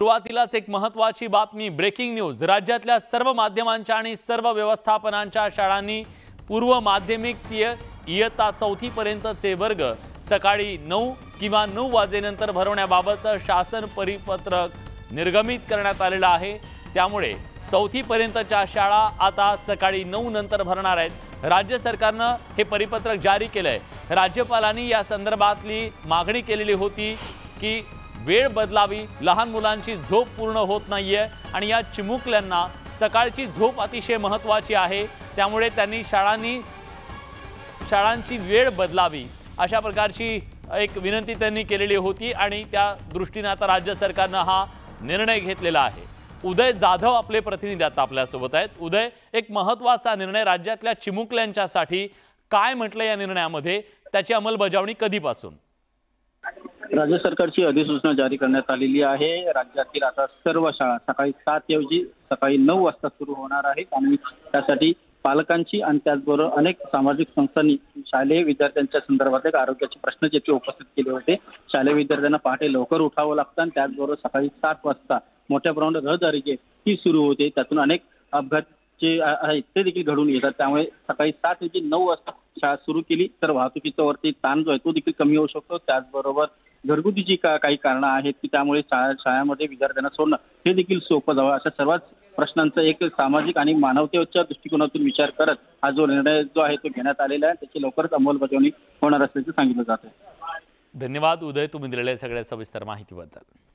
सुरुवातीलाच एक महत्वाची बातमी ब्रेकिंग न्यूज राज्यातल्या सर्व माध्यमांच्या आणि सर्व व्यवस्थापनांच्या शाळांनी पूर्व माध्यमिक इयत्ता चौथीपर्यंतचे वर्ग सकाळी नऊ किंवा नऊ वाजेनंतर भरवण्याबाबतचं शासन परिपत्रक निर्गमित करण्यात आलेलं आहे. त्यामुळे चौथीपर्यंतच्या शाळा आता सकाळी नऊ नंतर भरणार आहेत. राज्य सरकारनं हे परिपत्रक जारी केलं आहे राज्यपालांनी या संदर्भातली मागणी केलेली होती की वेळ बदलावी लहान मुलांची झोप पूर्ण होत नाहीये आणि या चिमुकल्यांना सकाळची झोप अतिशय महत्त्वाची आहे. त्यामुळे त्यांनी शाळांनी शाळांची वेळ बदलावी अशा प्रकारची एक विनंती त्यांनी केलेली होती आणि त्या दृष्टीने आता राज्य सरकारनं हा निर्णय घेतलेला आहे. उदय जाधव आपले प्रतिनिधी आता आपल्यासोबत आहेत. उदय एक महत्त्वाचा निर्णय राज्यातल्या चिमुकल्यांच्यासाठी काय म्हटलं या निर्णयामध्ये? त्याची अंमलबजावणी कधीपासून? राज्य सरकारची अधिसूचना जारी करण्यात आलेली आहे. राज्यातील आता सर्व शाळा सकाळी सात ऐवजी सकाळी नऊ वाजता सुरू होणार आहेत आणि त्यासाठी पालकांची आणि त्याचबरोबर अनेक सामाजिक संस्थांनी शालेय विद्यार्थ्यांच्या संदर्भात एक आरोग्याचे प्रश्न जे ते उपस्थित केले होते शालेय विद्यार्थ्यांना पहाटे लवकर उठावं लागतं आणि त्याचबरोबर सकाळी सात वाजता मोठ्या प्रमाणात रहदारी जी ती सुरू होते त्यातून अनेक अपघात जे आहेत ते देखील घडून येतात. त्यामुळे सकाळी सात ऐवजी नऊ वाजता शाळा सुरू केली तर वाहतुकीचा वरती ताण जो आहे तो देखील कमी होऊ शकतो. त्याचबरोबर घरगुती जी का काही कारणं आहेत की त्यामुळे शाळा शाळांमध्ये विद्यार्थ्यांना सोडणं हे देखील सोपं जावं. अशा सर्वच प्रश्नांचा एक सामाजिक आणि मानवतेच्या दृष्टिकोनातून विचार करत हा जो निर्णय जो आहे तो घेण्यात आलेला आहे त्याची लवकरच अंमलबजावणी होणार असल्याचं सांगितलं जात आहे. धन्यवाद. उदय तुम्ही दिलेल्या सगळ्या सविस्तर माहितीबद्दल.